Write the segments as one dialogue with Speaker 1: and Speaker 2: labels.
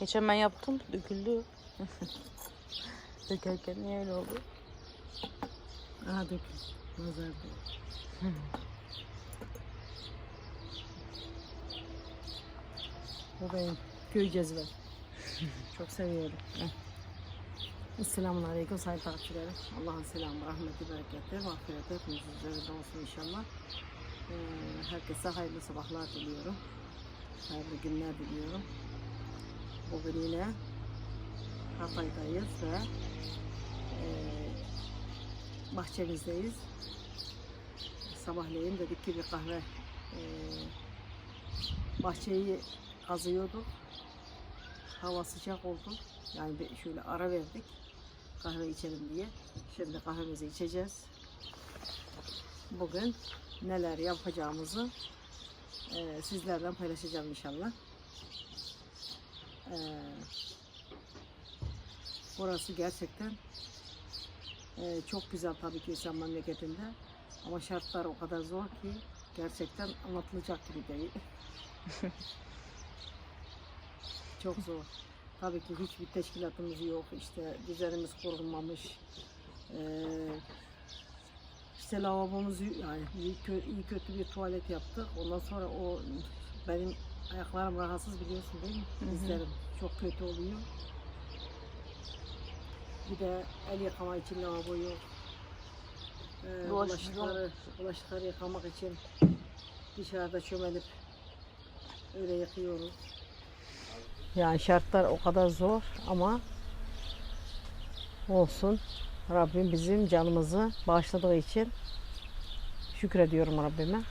Speaker 1: Geçen ben yaptım döküldü. Dökerken niye öyle oldu?
Speaker 2: Aha dök. Nazar. Bu benim köy cezve. Çok seviyorum. Esselamun Aleyküm sayın takipçilerim. Allah'ın selamı, rahmeti, bereketi, mağfireti hepimizin üzerinde olsun inşallah. Ee, herkese hayırlı sabahlar diliyorum. Hayırlı günler diliyorum. Yine Hatay'dayız ve eee bahçemizdeyiz. Sabahleyin dedik ki bir kahve eee, bahçeyi kazıyorduk. Hava sıcak oldu. Yani bir şöyle ara verdik. Kahve içelim diye. Şimdi kahvemizi içeceğiz. Bugün neler yapacağımızı eee sizlerden paylaşacağım inşallah. Eee, burası gerçekten ee, çok güzel tabii ki insan memleketinde. Ama şartlar o kadar zor ki gerçekten anlatılacak gibi değil. çok zor. Tabii ki hiçbir teşkilatımız yok. İşte düzenimiz kurulmamış. Ee, işte lavabomuz yani iyi, kö- iyi kötü bir tuvalet yaptık. Ondan sonra o benim ayaklarım rahatsız biliyorsun değil mi? Dizlerim çok kötü oluyor. Bir de el yıkama için lavabo yok. Ee,
Speaker 1: Bulaşık
Speaker 2: bulaşıkları, bulaşıkları yıkamak için dışarıda çömelip öyle yıkıyoruz. Yani şartlar o kadar zor ama olsun. Rabbim bizim canımızı bağışladığı için şükrediyorum Rabbime.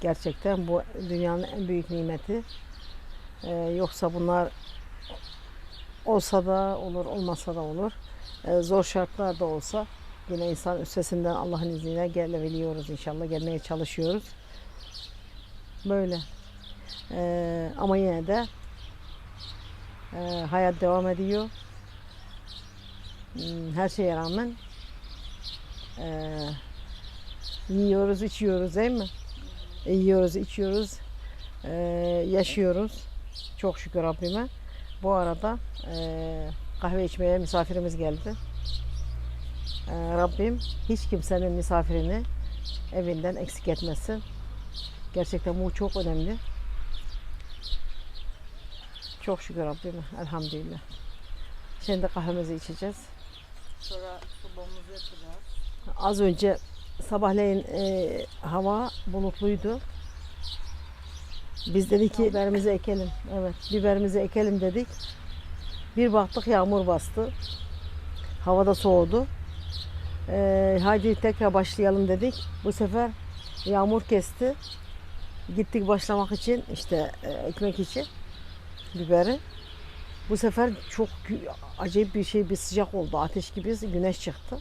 Speaker 2: Gerçekten bu dünyanın en büyük nimeti. Ee, yoksa bunlar olsa da olur, olmasa da olur. Ee, zor şartlarda olsa yine insan üstesinden Allah'ın izniyle gelebiliyoruz inşallah. Gelmeye çalışıyoruz. Böyle. Ee, ama yine de e, hayat devam ediyor. Hmm, Her şeye rağmen e, yiyoruz, içiyoruz değil mi? E, yiyoruz, içiyoruz, e, yaşıyoruz. Çok şükür Rabbime. Bu arada eee, kahve içmeye misafirimiz geldi. Rabbim hiç kimsenin misafirini evinden eksik etmesin. Gerçekten bu çok önemli. Çok şükür Rabbime. Elhamdülillah. Şimdi kahvemizi içeceğiz.
Speaker 1: Sonra sobamızı yapacağız.
Speaker 2: Az önce sabahleyin eee, hava bulutluydu. Biz dedik ki biberimizi ekelim. Evet, biberimizi ekelim dedik. Bir baktık yağmur bastı. Havada soğudu. Ee, hadi tekrar başlayalım dedik. Bu sefer yağmur kesti. Gittik başlamak için işte e, ekmek için biberi. Bu sefer çok acayip bir şey bir sıcak oldu. Ateş gibi güneş çıktı.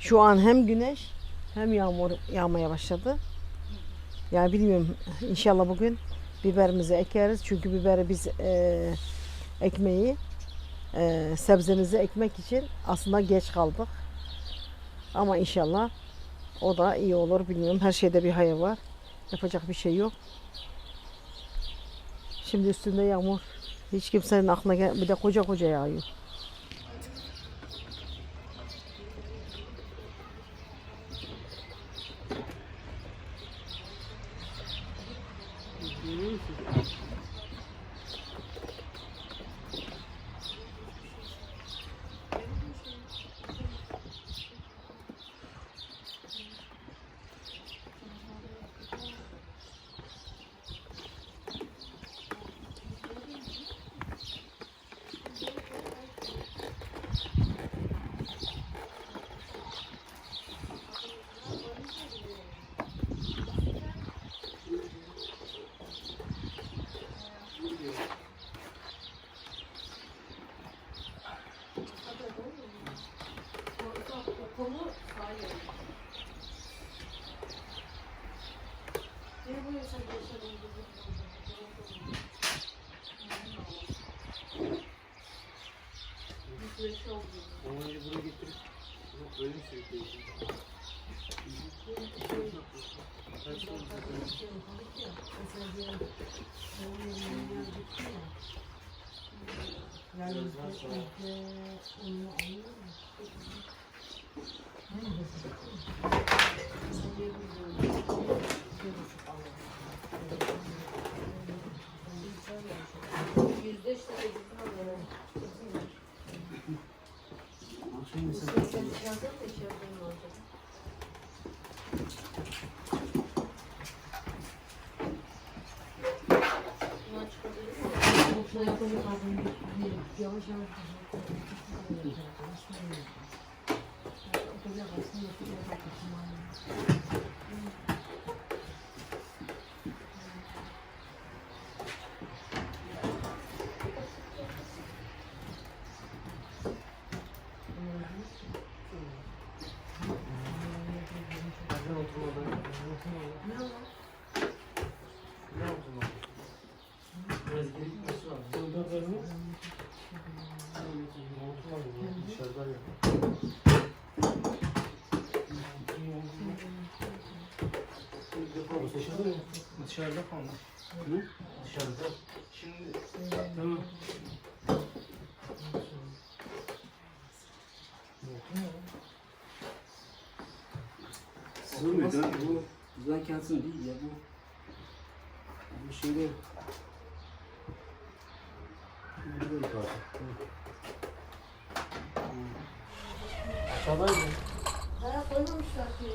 Speaker 2: Şu an hem güneş hem yağmur yağmaya başladı. Yani bilmiyorum inşallah bugün biberimizi ekeriz. Çünkü biberi biz e, ekmeği e, sebzemizi ekmek için aslında geç kaldık. Ama inşallah o da iyi olur bilmiyorum. Her şeyde bir hayır var. Yapacak bir şey yok. Şimdi üstünde yağmur. Hiç kimsenin aklına gel bir de koca koca yağıyor.
Speaker 3: Önce buraya getirip mi sürükleyeceğim?
Speaker 2: Yani yüzde
Speaker 3: daha
Speaker 2: ağzını bir yavaş yavaş
Speaker 3: Nereden oturmadan?
Speaker 2: Ne o?
Speaker 3: Ne oturmadan? Biraz geri gitmesi lazım. Burada vermez. Oturmadım ya. Dışarıda ya. Dışarıda. Dışarıda kalmış. Hı? Dışarıda. Şimdi tamam.
Speaker 4: Sığmıyor bu kalsın değil ya bu. Bu şeyde
Speaker 3: Aşağıdaydı.
Speaker 2: Ha koymamışlar ki.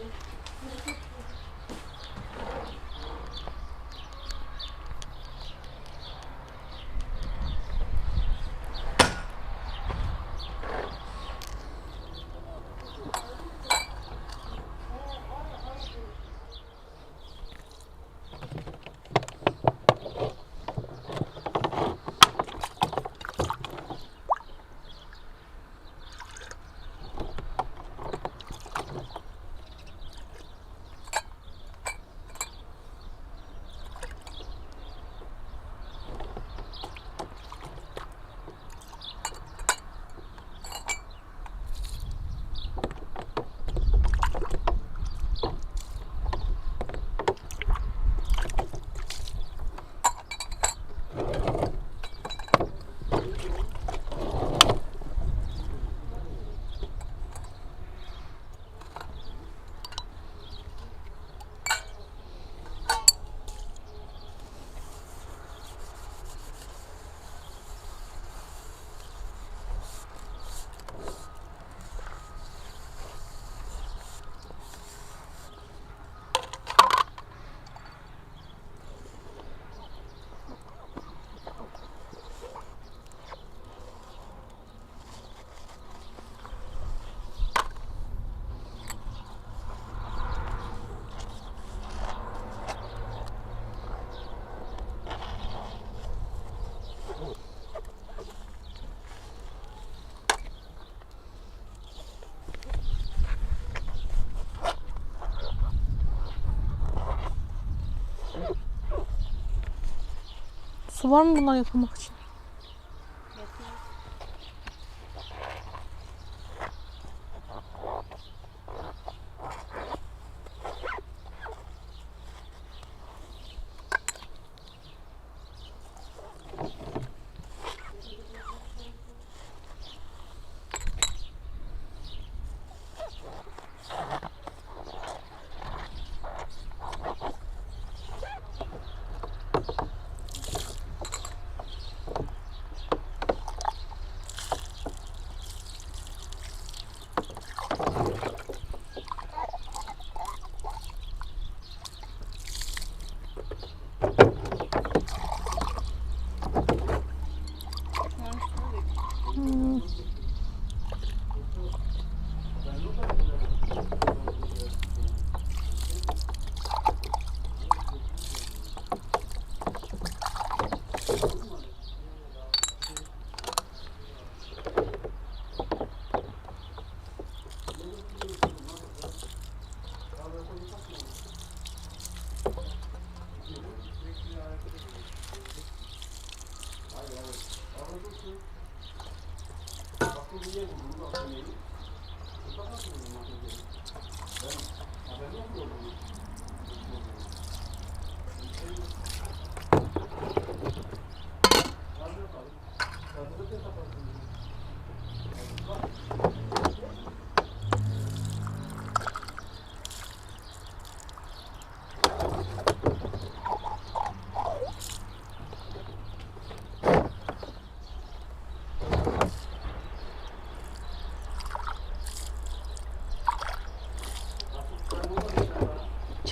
Speaker 1: Su var mı bunlar yapılmak için?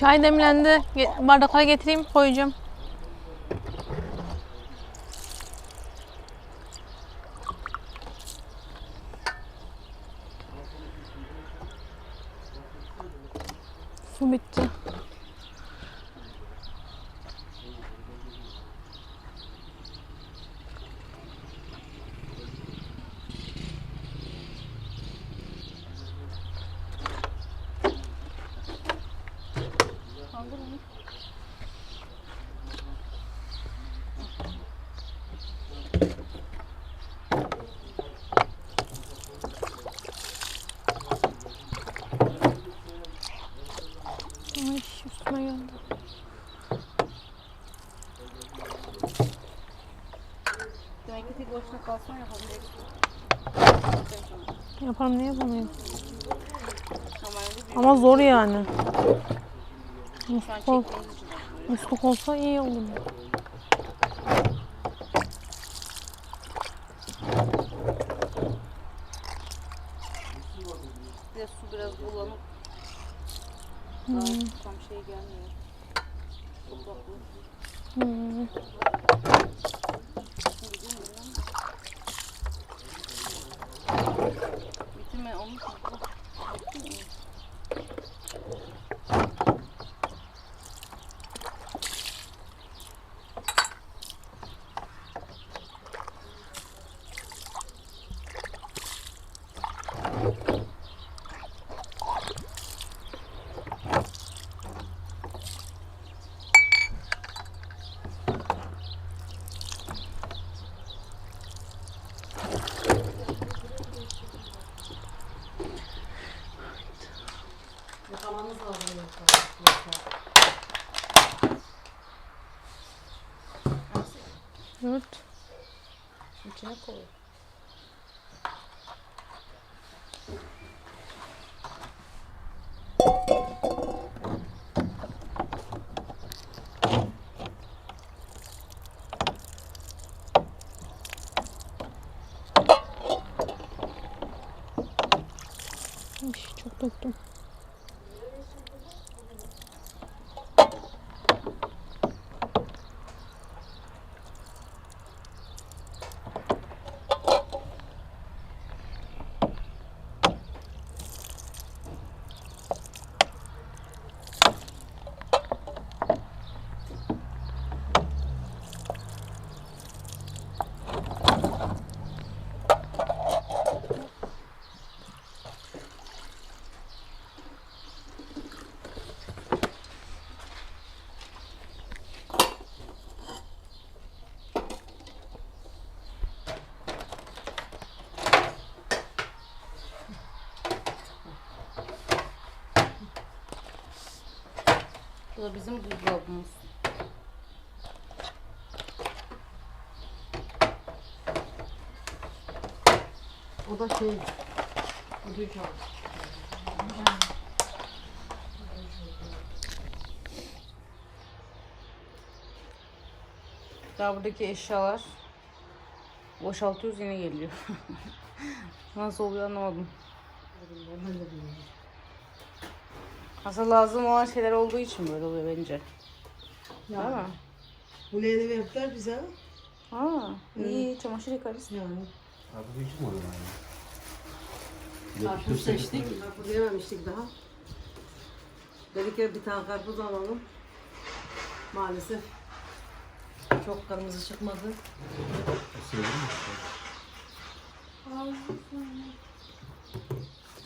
Speaker 1: Çay demlendi. Bardaklara getireyim koyacağım. Su bitti. Ay üstüme geldi.
Speaker 5: Demek ki başına kalsan yapabilirsin.
Speaker 1: Yaparım niye
Speaker 5: bir
Speaker 1: Ama zor yani. Musluk, musluk olsa iyi olur.
Speaker 5: Bir de su biraz bulanık.
Speaker 1: Hmm.
Speaker 5: Tam şey gelmiyor.
Speaker 1: Hmm.
Speaker 5: 没有，我
Speaker 2: 们跑
Speaker 1: 过。
Speaker 5: こう。
Speaker 1: ちょっ
Speaker 5: と。Da bizim buzdolabımız.
Speaker 2: O da şey. Ödül kağıdı.
Speaker 5: Daha buradaki eşyalar boşaltıyoruz yine geliyor. Nasıl oluyor anlamadım.
Speaker 2: Ben de bilmiyorum.
Speaker 5: Aslında lazım olan şeyler olduğu için böyle oluyor bence. Değil
Speaker 2: Ya,
Speaker 5: mi?
Speaker 2: bu verdiler bize.
Speaker 5: Aa, iyi çamaşır yıkarız.
Speaker 2: Yani.
Speaker 3: Abi bu hiç mi oluyor yani?
Speaker 2: Karpuz seçtik. Karpuz yememiştik daha. Dedik ya bir tane karpuz alalım. Maalesef çok kırmızı çıkmadı.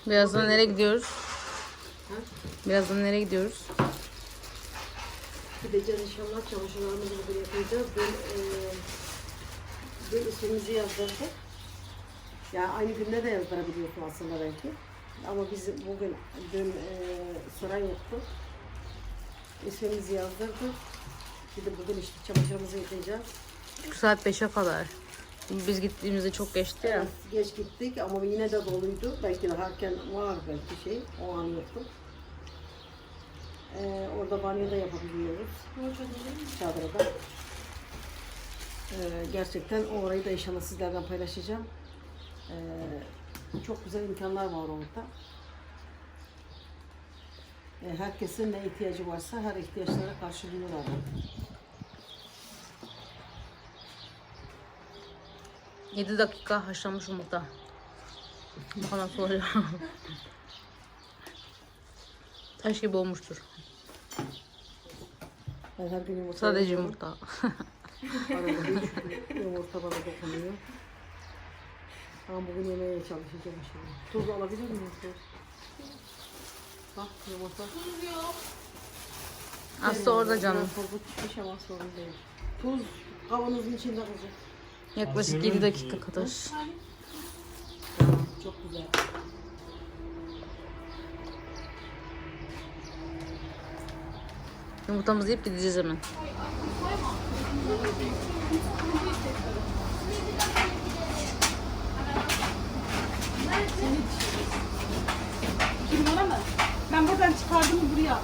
Speaker 5: Birazdan nereye gidiyoruz? Birazdan nereye gidiyoruz?
Speaker 2: Gideceğiz inşallah çamaşırlarımızı burada yapacağız. Dün, dün ismimizi yazdırdık. Yani aynı günde de yazdırabiliyorsun aslında belki. Ama biz bugün dün eee sıra yoktu. İsmimizi yazdırdık. Gidip bugün işte çamaşırımızı yıkayacağız.
Speaker 5: Saat 5'e kadar. Biz gittiğimizde çok geçti ya.
Speaker 2: Geç gittik ama yine de doluydu. Belki de erken var belki şey. O an yoktu. Ee, orada banyo da yapabiliyoruz. Çadırda. Ee, gerçekten orayı da inşallah sizlerden paylaşacağım. Ee, çok güzel imkanlar var orada. E, herkesin ne ihtiyacı varsa her ihtiyaçlara karşılıyorlar.
Speaker 5: 7 dakika haşlanmış yumurta. Bakalım sonra. Taş gibi olmuştur.
Speaker 2: Ben her gün yumurta
Speaker 5: Sadece
Speaker 2: yiyorum.
Speaker 5: yumurta.
Speaker 2: Arada bir yumurta bana dokunuyor. Ama bugün yemeye çalışacağım şimdi. Tuz alabilir miyim? Tuz. Bak yumurta.
Speaker 5: Aslı orada canım.
Speaker 2: Fazla pişmiş ama sorun değil. Tuz kavanozun içinde kalacak.
Speaker 5: Yaklaşık 7 dakika kadar.
Speaker 2: Çok güzel.
Speaker 5: Yumurtamızı yiyip gideceğiz hemen.
Speaker 6: İki numara mı? Ben buradan çıkardım buraya.